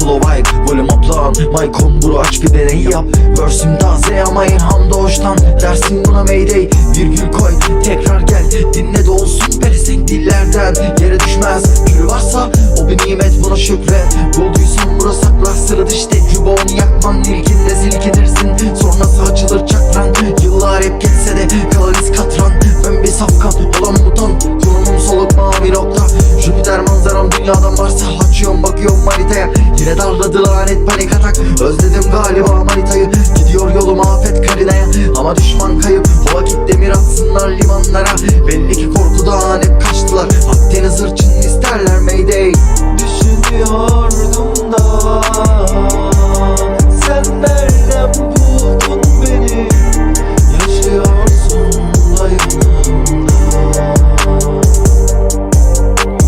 flow vibe Volüm up My komburu aç bir deney yap. Versim taze ama ilham da hoştan Dersin buna mayday Virgül koy. Tekrar gel Dinle de olsun perisek dillerden. Yere düşmez Külü varsa o bir nimet buna şükret. Bulduysan burası sakla sıra dış tecrübe onu yakman Nilginde silkidirsin sonrası açılır çakran. Yıllar hep geçse de kalır iz katran Ben bir safkan olan mutan Konumum soluk mavi nokta. Jüpiter Dünyada varsa açıyorum bakıyorum manitaya Yine darladı lanet panik atak. Özledim galiba manitayı. Gidiyor yolum afet karinaya Ama düşman kayıp. O vakit demir atsınlar